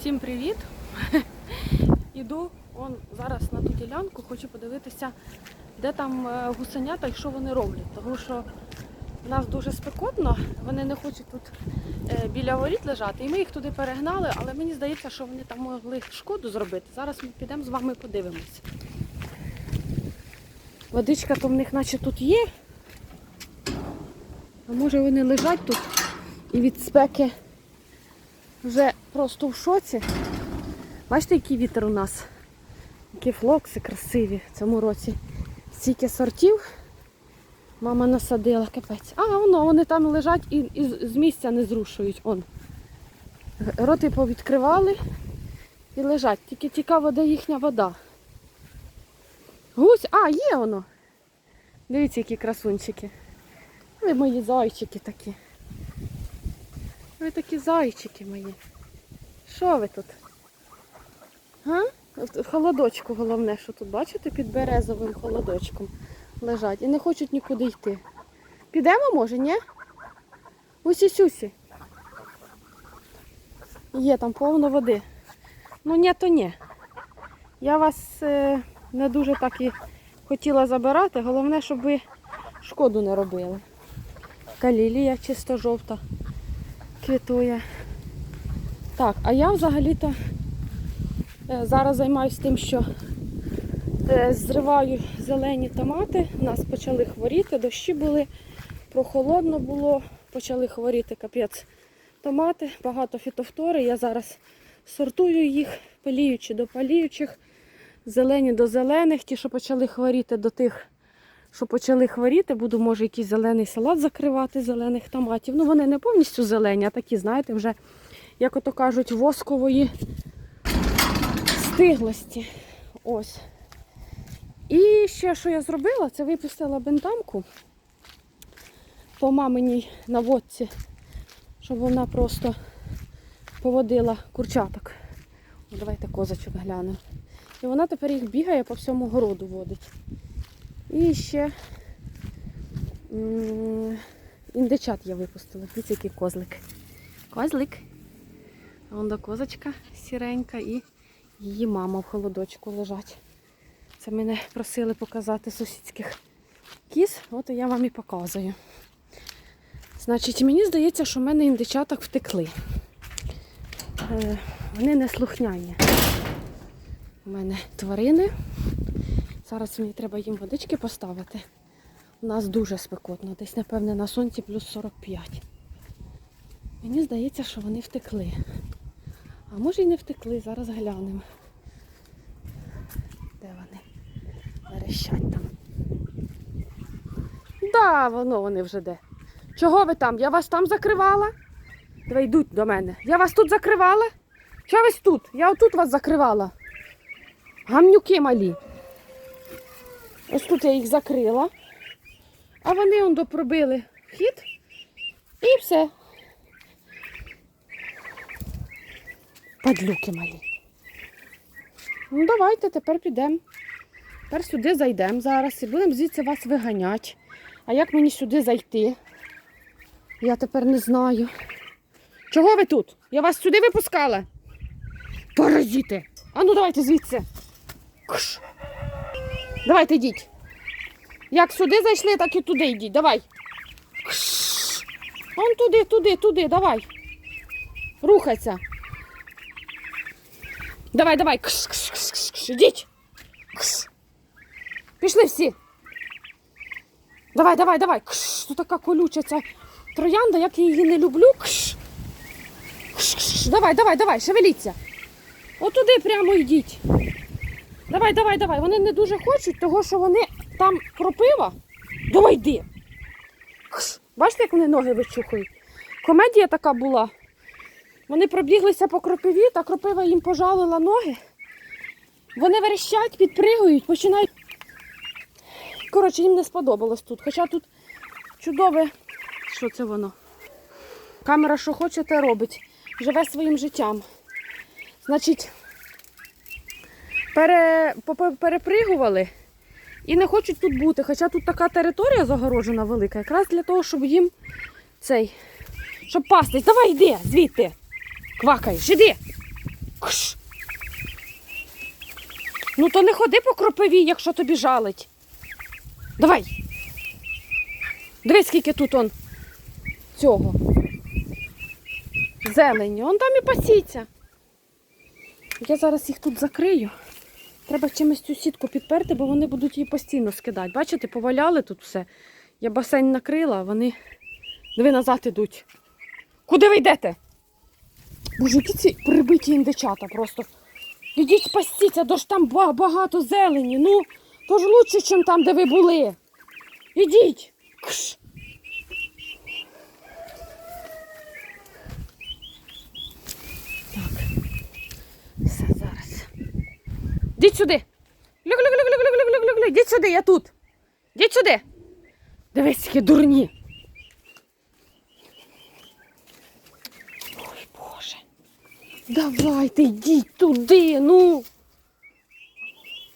Всім привіт! Іду он зараз на ту ділянку, хочу подивитися, де там е, гусенята і що вони роблять. Тому що в нас дуже спекотно, вони не хочуть тут е, біля воріт лежати. І ми їх туди перегнали, але мені здається, що вони там могли шкоду зробити. Зараз ми підемо з вами подивимося. Водичка то в них наче тут є. А може вони лежать тут і від спеки вже просто в шоці. Бачите, який вітер у нас? Які флокси красиві в цьому році. Стільки сортів мама насадила, капець. А, воно, вони там лежать і, і з місця не зрушують. Он. Роти повідкривали і лежать. Тільки цікаво, де їхня вода. Гусь, а, є воно. Дивіться, які красунчики. Ви мої зайчики такі. Ви такі зайчики мої. Що ви тут? А? В холодочку головне, що тут, бачите, під березовим холодочком лежать. І не хочуть нікуди йти. Підемо, може, ні? Усі-сюсі. Є там повно води. Ну ні, то ні. Я вас е, не дуже так і хотіла забирати. Головне, щоб ви шкоду не робили. Калілія чисто жовта квітує. Так, а я взагалі-то е, зараз займаюся тим, що е, зриваю зелені томати. У нас почали хворіти, дощі були, прохолодно було, почали хворіти капець томати, багато фітофтори. Я зараз сортую їх, пиліючи до паліючих, зелені до зелених, ті, що почали хворіти, до тих, що почали хворіти, буду, може, якийсь зелений салат закривати зелених томатів. Ну, вони не повністю зелені, а такі, знаєте, вже, як ото кажуть, воскової стиглості. Ось. І ще, що я зробила, це випустила бентамку по маминій наводці, щоб вона просто поводила курчаток. О, Давайте козочок глянемо. І вона тепер їх бігає по всьому городу водить. І ще індичат я випустила. Дивіться, який козлик. Козлик. Вон до козочка сіренька і її мама в холодочку лежать. Це мене просили показати сусідських кіз, от я вам і показую. Значить, мені здається, що в мене індичаток втекли. Е, вони не слухняні. У мене тварини. Зараз мені треба їм водички поставити. У нас дуже спекотно, десь, напевне, на сонці плюс 45. Мені здається, що вони втекли. А може і не втекли, зараз глянемо. Де вони? Верещать там. Да, воно вони вже де. Чого ви там? Я вас там закривала? Давай йдуть до мене. Я вас тут закривала? Що ви тут? Я отут вас закривала. Гамнюки малі. Ось тут я їх закрила. А вони он допробили вхід і все. Падлюки малі. Ну, давайте тепер підемо. Тепер сюди зайдемо зараз і будемо звідси вас виганяти. А як мені сюди зайти? Я тепер не знаю. Чого ви тут? Я вас сюди випускала? Паразити! А ну давайте звідси. Кш. Давайте йдіть. Як сюди зайшли, так і туди йдіть. Давай. Кш. Он туди, туди, туди, давай. Рухайся. Давай, давай. Кш, кш, кш, кш, кш. Ідіть. Кш. Пішли всі. Давай, давай, давай. Кш. Тут така колюча ця троянда, як я її не люблю. Кш, кш, кш. Давай, давай, давай, шевеліться. Отуди прямо йдіть. Давай, давай, давай. Вони не дуже хочуть, того що вони там кропива. Давай йди. Бачите, як вони ноги вичухують? Комедія така була. Вони пробіглися по кропиві, та кропива їм пожалила ноги. Вони верещать, підпригують, починають. Коротше, їм не сподобалось тут. Хоча тут чудове. Що це воно? Камера, що хоче, те робить. Живе своїм життям. Значить, пере, перепригували і не хочуть тут бути. Хоча тут така територія загорожена велика, якраз для того, щоб їм цей, щоб пастись. Давай йди звідти. Квакаєш, іди. Кш. Ну то не ходи по кропиві, якщо тобі жалить. Давай. Дивись, скільки тут он цього. Зелені. Он там і пасіться. Я зараз їх тут закрию. Треба чимось цю сітку підперти, бо вони будуть її постійно скидати. Бачите, поваляли тут все. Я басейн накрила, вони. Диви назад ідуть. Куди ви йдете? Боже, які ці прибиті індичата просто. Ідіть спастіться, то ж там багато зелені. Ну, то ж лучше, ніж там, де ви були. Ідіть. Кш. Так. Все зараз. Йдіть сюди. Йдіть сюди, я тут. Йдіть сюди. Дивись, які дурні. Ой, Боже. Давайте йдіть туди, ну.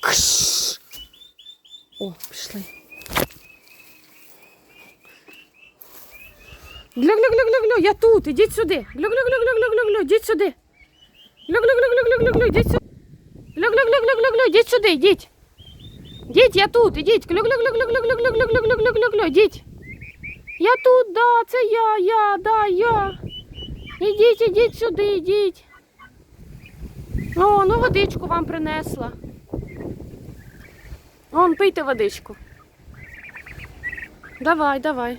Кш. О, пішли. Глю-глю-глю-глю-глю, я тут, ідіть сюди. Глю-глю-глю-глю-глю-глю, ідіть сюди. Глю-глю-глю-глю-глю-глю, ідіть сюди. Глю-глю-глю-глю-глю-глю, ідіть сюди, ідіть. Ідіть, я тут, ідіть. Глю-глю-глю-глю-глю-глю-глю-глю-глю-глю, ідіть. Я тут, да, це я, я, да, я. Ідіть, ідіть сюди, ідіть. О, ну водичку вам принесла. Он, пийте водичку. Давай, давай.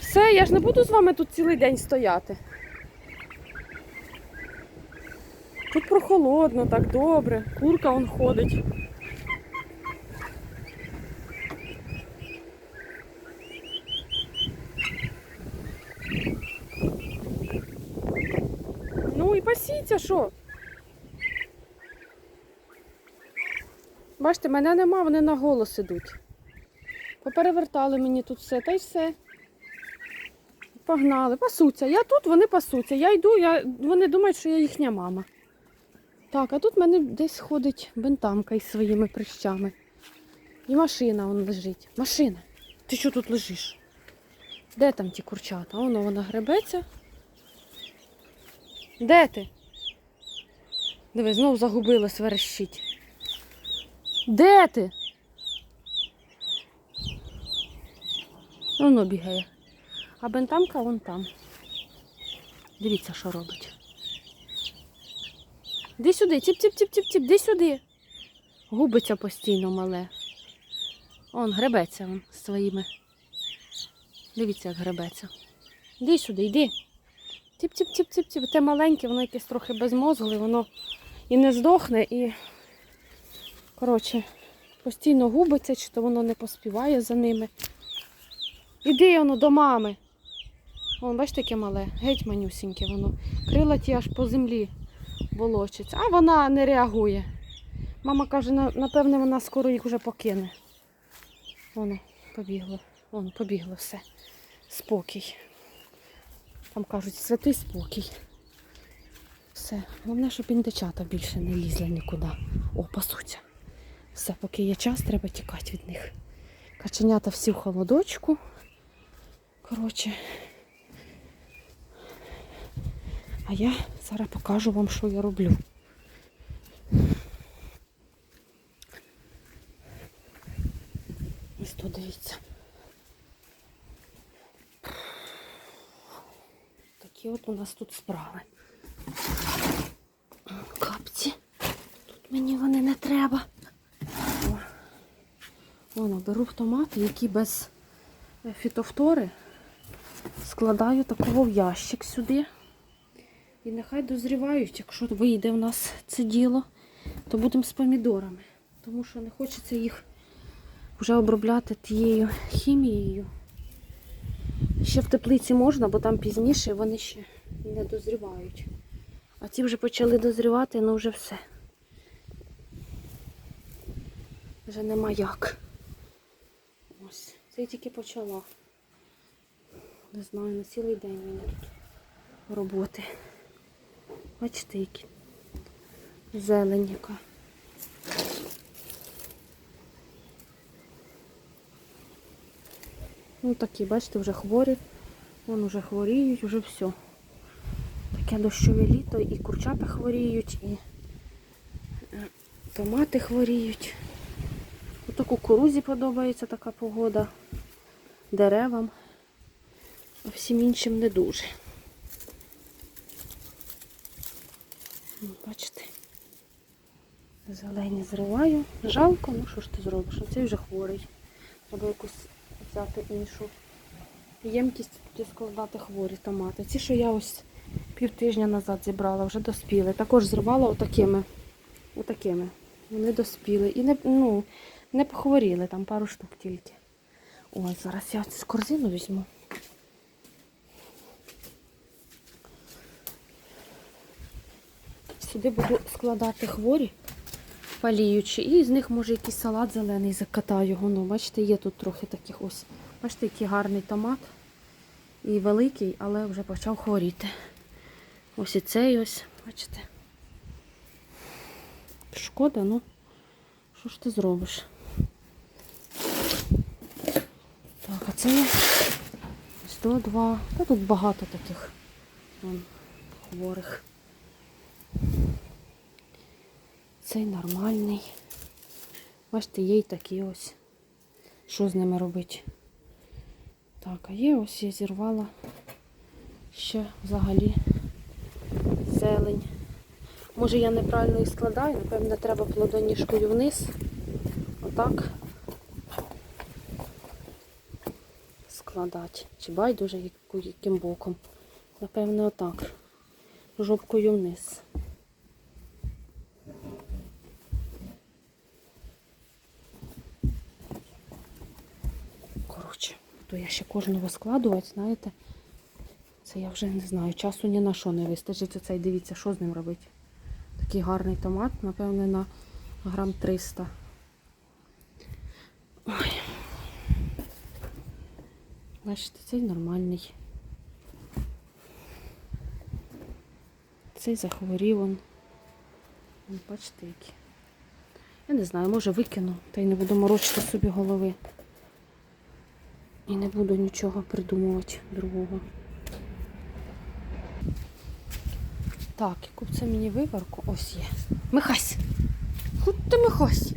Все, я ж не буду з вами тут цілий день стояти. Тут прохолодно, так добре. Курка он ходить. Ну і пасіться, що? Бачите, мене нема, вони на голос ідуть. Поперевертали мені тут все, та й все. Погнали, пасуться. Я тут, вони пасуться. Я йду, я... вони думають, що я їхня мама. Так, а тут в мене десь ходить бентамка із своїми прищами. І машина вон лежить. Машина. Ти що тут лежиш? Де там ті курчата? Воно вона гребеться. Де ти? Диви, знов загубилась, верещить. Де ти? Воно бігає. А бентамка вон там. Дивіться, що робить. Іди сюди, тіп-тіп-тіп-тіп-тіп, іди сюди. Губиться постійно мале. Он гребеться вон з своїми. Дивіться, як гребеться. Іди сюди, йди. Тіп-тіп-тіп-тіп-тіп. Те маленьке, воно якесь трохи безмозгле, воно і не здохне, і, коротше, постійно губиться, чи то воно не поспіває за ними. Іди воно до мами. Вон, бачите, яке мале, геть манюсіньке воно. Крила ті аж по землі волочиться. А вона не реагує. Мама каже, «На- напевне, вона скоро їх вже покине. Воно побігло. Воно побігло все. Спокій. Там кажуть, святий спокій. Все. Головне, щоб індичата більше не лізли нікуди. О, пасуться. Все, поки є час, треба тікати від них. Каченята всі в холодочку. Коротше. А я зараз покажу вам, що я роблю. Ось тут дивіться. Такі от у нас тут справи. Капці. Тут мені вони не треба. Воно, беру томати, які без фітофтори. Складаю такого в ящик сюди. І нехай дозрівають, якщо вийде в нас це діло, то будемо з помідорами. Тому що не хочеться їх вже обробляти тією хімією. Ще в теплиці можна, бо там пізніше вони ще не дозрівають. А ці вже почали дозрівати, ну вже все. Вже нема як. Ось, це я тільки почала. Не знаю, на цілий день мені тут роботи. Бачите, які зелень. Ну такі, бачите, вже хворі. Вон уже хворіють, вже все. Таке таке дощове літо, і курчата хворіють, і е, томати хворіють. Ото кукурузі подобається така погода, деревам, а всім іншим не дуже. Бачите, зелені зриваю. Жалко, ну що ж ти зробиш? Оцей вже хворий. Треба якусь взяти іншу ємкість тоді складати хворі томати. Ці, що я ось пів тижня назад зібрала, вже доспіли. Також зривала отакими. Отакими. Вони доспіли. І не, ну, не похворіли, там пару штук тільки. Ось, зараз я цю корзину візьму. Сюди буду складати хворі, паліючі, і з них може якийсь салат зелений закатаю його. Ну, бачите, є тут трохи таких ось. Бачите, який гарний томат. І великий, але вже почав хворіти. Ось і цей ось, бачите. Шкода, ну що ж ти зробиш? Так, а це 102. Та тут багато таких вон, хворих. Цей нормальний. Бачите, є й такі ось. Що з ними робити? Так, а є ось я зірвала ще взагалі зелень. Може я неправильно їх складаю, напевно, треба плодоніжкою вниз. Отак. Складати. Чи байдуже яким боком. Напевно, отак. Жопкою вниз. То я ще кожного складувати, знаєте. Це я вже не знаю. Часу ні на що не вистачить. Оцей дивіться, що з ним робити. Такий гарний томат, напевне, на грам 300. Ой. Бачите, цей нормальний. Цей захворів он. Бачите, які. Я не знаю, може викину, та й не буду морочити собі голови. І не буду нічого придумувати другого. Так, яку б це мені виварку? Ось є. Михась! Худ ти Михась!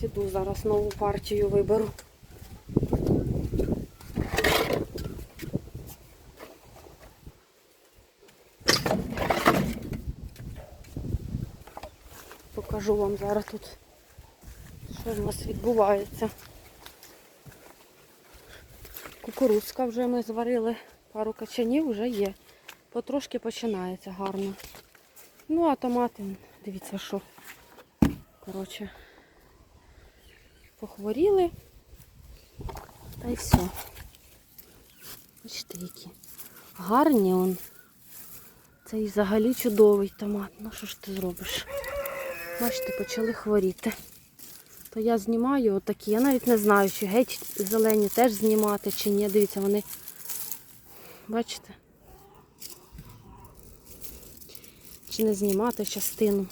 Піду зараз нову партію виберу. Покажу вам зараз тут, що в нас відбувається. Кукурузка вже ми зварили, пару качанів вже є. Потрошки починається гарно. Ну, а томати, дивіться, що. Коротше, похворіли. Та й все. Бачите, які. Гарні он. Це і взагалі чудовий томат. Ну що ж ти зробиш? Бачите, почали хворіти. То я знімаю отакі. Я навіть не знаю, чи геть зелені теж знімати, чи ні. Дивіться, вони. Бачите? Чи не знімати частину.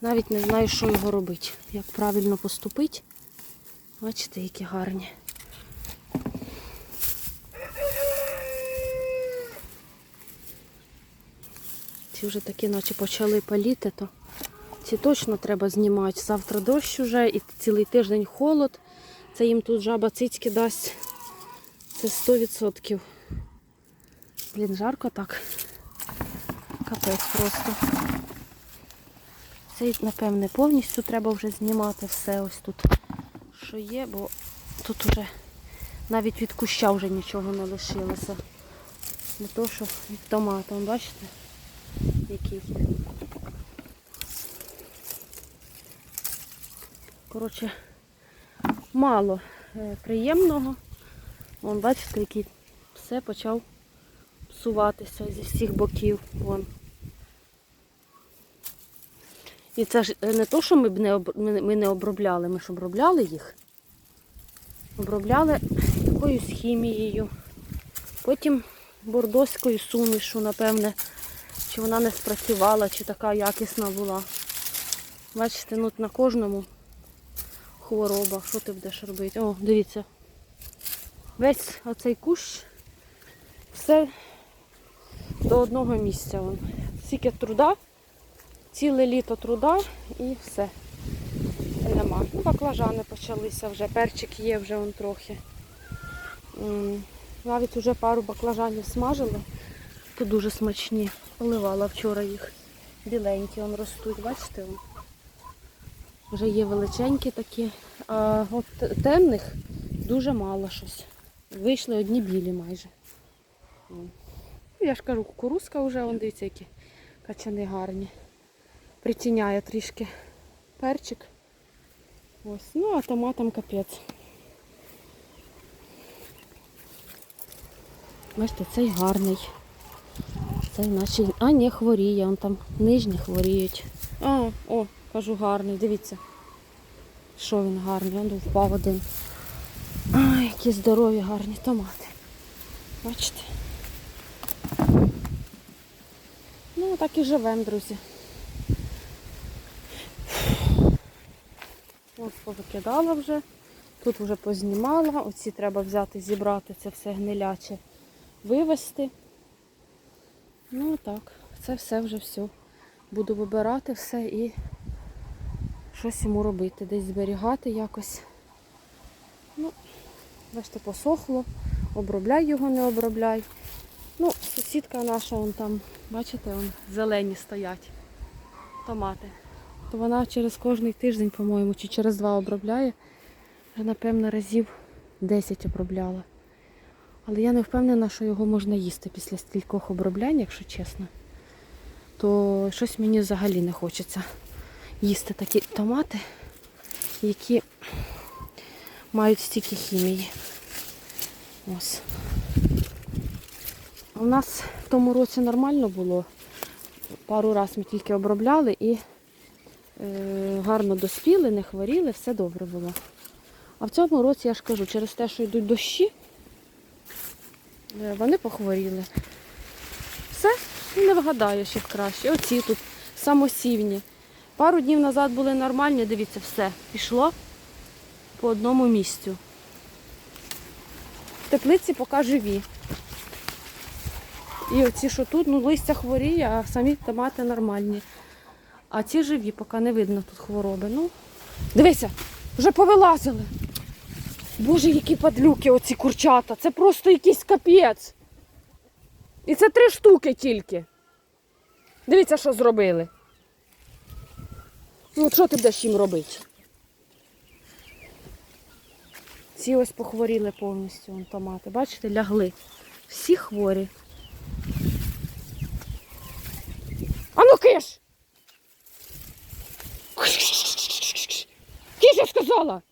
Навіть не знаю, що його робити. Як правильно поступити. Бачите, які гарні. Ці вже такі, наче почали паліти, то ці точно треба знімати. Завтра дощ уже і цілий тиждень холод. Це їм тут жаба цицьки дасть. Це 100%. Блін, жарко так. Капець просто. Цей, напевне, повністю треба вже знімати все ось тут, що є, бо тут уже навіть від куща вже нічого не лишилося. Не то, що від томата, бачите, який. Коротше, мало е, приємного. Вон, бачите, який все почав псуватися зі всіх боків. Вон. І це ж е, не то, що ми б не, об... ми ми не обробляли, ми ж обробляли їх. Обробляли якоюсь хімією. Потім бордоською сумішу, напевне, чи вона не спрацювала, чи така якісна була. Бачите, ну на кожному хвороба. Що ти будеш робити? О, дивіться. Весь оцей кущ, все до одного місця. Вон. Стільки труда, ціле літо труда і все. Нема. Ну, баклажани почалися вже, перчик є вже он трохи. Навіть вже пару баклажанів смажила, то дуже смачні. Поливала вчора їх. Біленькі он ростуть, бачите? он? Вже є величенькі такі. А от темних дуже мало щось. Вийшли одні білі майже. Ну, Я ж кажу, кукурузка вже, вон дивіться, які качани гарні. Притіняє трішки перчик. Ось, ну а томатам капець. Бачите, цей гарний. Цей наче. А, ні, хворіє, он там нижні хворіють. А, о, кажу, гарний, дивіться. Що він гарний, він впав один. Ай, які здорові гарні томати. Бачите? Ну, так і живемо, друзі. Ось повикидала вже. Тут вже познімала. Оці треба взяти, зібрати це все гниляче, вивезти. Ну так, це все вже все. Буду вибирати все і щось йому робити, десь зберігати якось. Ну, бачите, посохло, обробляй його, не обробляй. Ну, сусідка наша, вон там, бачите, вон зелені стоять. Томати. То вона через кожний тиждень, по-моєму, чи через два обробляє. Вже, напевно, разів 10 обробляла. Але я не впевнена, що його можна їсти після стількох оброблянь, якщо чесно. То щось мені взагалі не хочеться їсти такі томати, які мають стільки хімії. Ось. У нас в тому році нормально було. Пару разів ми тільки обробляли і е, гарно доспіли, не хворіли, все добре було. А в цьому році, я ж кажу, через те, що йдуть дощі, е, вони похворіли. Все, не вгадаєш їх краще. Оці тут самосівні. Пару днів назад були нормальні, дивіться, все, пішло по одному місцю. В теплиці поки живі. І оці, що тут, ну листя хворіє, а самі томати нормальні. А ці живі, поки не видно тут хвороби. Ну, дивися, вже повилазили. Боже, які падлюки оці курчата. Це просто якийсь капець. І це три штуки тільки. Дивіться, що зробили. Ну, що ти будеш їм робити? Ці ось похворіли повністю вон, томати. Бачите, лягли. Всі хворі. А ну киш! Киш, я сказала!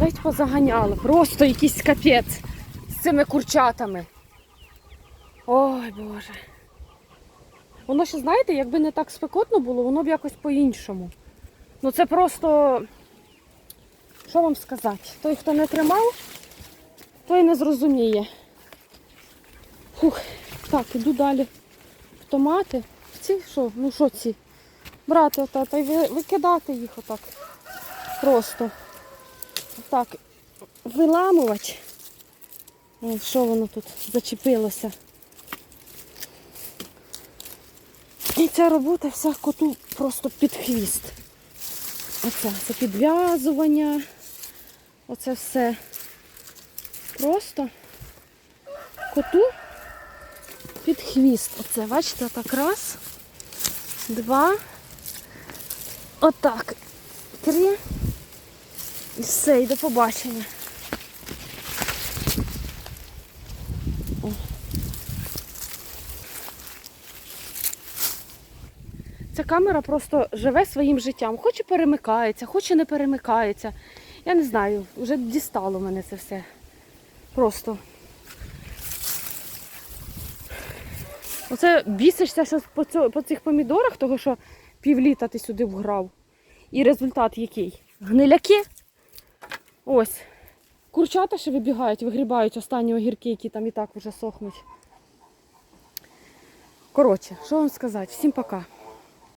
Ледь позаганяли. Просто якийсь капець з цими курчатами. Ой, Боже. Воно ще, знаєте, якби не так спекотно було, воно б якось по-іншому. Ну це просто, що вам сказати? Той, хто не тримав, той не зрозуміє. Фух, так, іду далі в томати. Ці що? Ну що ці? Брати ота, та й викидати їх отак. Просто. Так, виламувати. Що воно тут зачепилося. І ця робота вся коту просто під хвіст. Оце, це підв'язування. Оце все. Просто коту під хвіст. Оце, бачите, отак раз, два, отак, три. І все, і до побачення. Ця камера просто живе своїм життям. Хоче перемикається, хоче не перемикається. Я не знаю, вже дістало мене це все. Просто. Оце бісишся що по, цьо- по цих помідорах, того що півліта ти сюди вграв. І результат який? Гниляки. Ось. Курчата ще вибігають, вигрібають останні огірки, які там і так вже сохнуть. Коротше, що вам сказати? Всім пока.